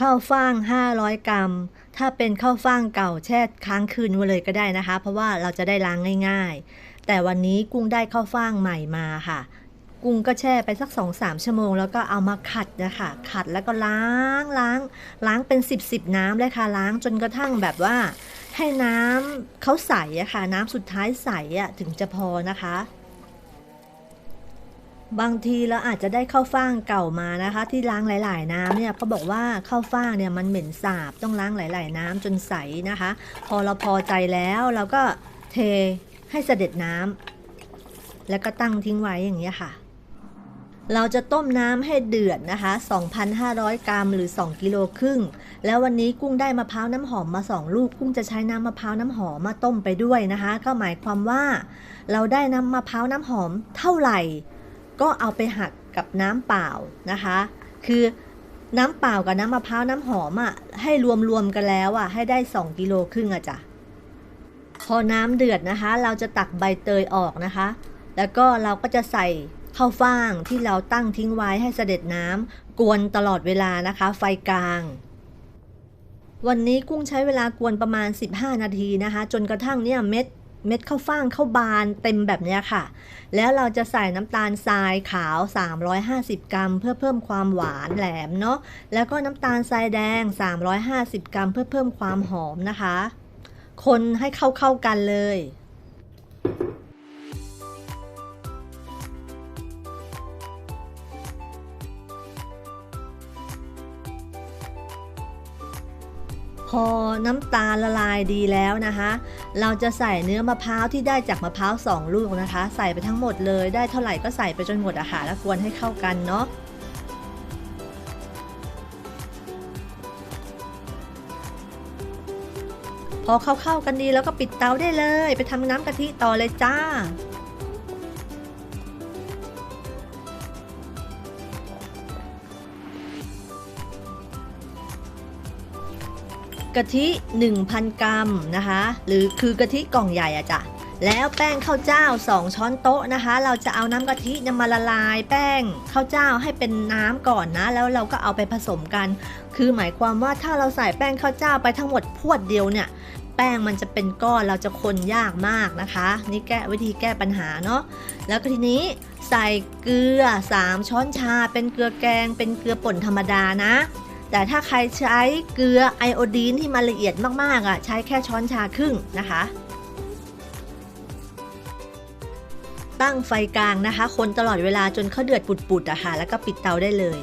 ข้าวฟ่าง 500 กรัม ถ้าเป็นข้าวฟ่างเก่าแช่ค้างคืนไว้เลยก็ได้นะคะ เพราะว่าเราจะได้ล้างง่าย ๆ แต่วันนี้กุ้งได้ข้าวฟ่างใหม่มาค่ะ กุ้งก็แช่ไปสัก 2-3 ชั่วโมง แล้วก็เอามาขัดนะคะขัดแล้วก็ล้างล้างล้างเป็น 10 10น้ำเลยค่ะล้างจนกระทั่งแบบว่า ให้น้ำเขาใสอะค่ะ น้ำสุดท้ายใสอะถึงจะพอนะคะ บางทีเราอาจจะได้ข้าวฟ่างเก่ามานะคะ ที่ล้างหลาย ๆ น้ำเนี่ยเขาบอกว่าข้าวฟ่างเนี่ยมันเหม็นสาบต้องล้างหลาย ๆ น้ำจนใสนะคะ พอเราพอใจแล้วเราก็เทให้เสด็จน้ำแล้วก็ตั้งทิ้งไว้อย่างนี้ยค่ะ เราจะต้มน้ำให้เดือดนะคะ 2,500 กรัมหรือ 2 กิโลครึ่ง แล้ววันนี้กุ้งได้มะพร้าวน้ำหอมมา 2 ลูก กุ้งจะใช้น้ำมะพร้าวน้ำหอมมาต้มไปด้วยนะคะ ก็หมายความว่า เราได้น้ำมะพร้าวน้ำหอมเท่าไหร่ ก็เอาไปหักกับน้ำเปล่านะคะ คือน้ำเปล่ากับน้ำมะพร้าวน้ำหอมอะ่ะให้รวมๆกันแล้วอะ่ะให้ได้ 2กิโลครึ่งอะจ้ะพอน้ำเดือดนะคะ เราจะตักใบเตยออกนะคะ แล้วก็เราก็จะใส่ข้าวฟ่างที่เราตั้งทิ้งไว้ให้เสด็จน้ำกวนตลอดเวลานะคะ ไฟกลาง วันนี้กุ้งใช้เวลากวนประมาณ 15 นาทีนะคะ จนกระทั่งเนี่ยเม็ด เม็ดข้าวฟ่างข้าวบานเต็มแบบเนี้ยค่ะ แล้วเราจะใส่น้ำตาลทรายขาว 350 กรัม เพื่อเพิ่มความหวานแหลมเนาะแล้วก็น้ำตาลทรายแดง 350 กรัม เพื่อเพิ่มความหอมนะคะ คนให้เข้าๆกันเลย พอน้ำตาลละลายดีแล้วนะคะ เราจะใส่เนื้อมะพร้าวที่ได้จากมะพร้าวสองลูกนะคะ ใส่ไปทั้งหมดเลยได้เท่าไหร่ก็ใส่ไปจนหมดอะค่ะแล้วกวนให้เข้ากันเนาะพอเข้าๆกันดีแล้วก็ปิดเตาได้เลย ไปทำน้ำกะทิต่อเลยจ้า กะทิ 1,000 กรัมนะคะ หรือคือกะทิกล่องใหญ่อะจ้ะแล้วแป้งข้าวเจ้า 2 ช้อนโต๊ะนะคะ เราจะเอาน้ำกะทิเนี่ยมาละลาย แป้งข้าวเจ้าให้เป็นน้ำก่อนนะ แล้วเราก็เอาไปผสมกัน คือหมายความว่าถ้าเราใส่แป้งข้าวเจ้าไปทั้งหมดพวดเดียวเนี่ย แป้งมันจะเป็นก้อนเราจะคนยากมากนะคะ นี่แก้วิธีแก้ปัญหาเนาะ แล้วก็ทีนี้ใส่เกลือ 3 ช้อนชา เป็นเกลือแกง เป็นเกลือป่นธรรมดานะ แต่ถ้าใครใช้เกลือไอโอดีนที่มันละเอียดมากๆอะใช้แค่ช้อนชาครึ่งนะคะ ตั้งไฟกลางนะคะ คนตลอดเวลาจนเขาเดือดปุดๆอะค่ะแล้วก็ปิดเตาได้เลย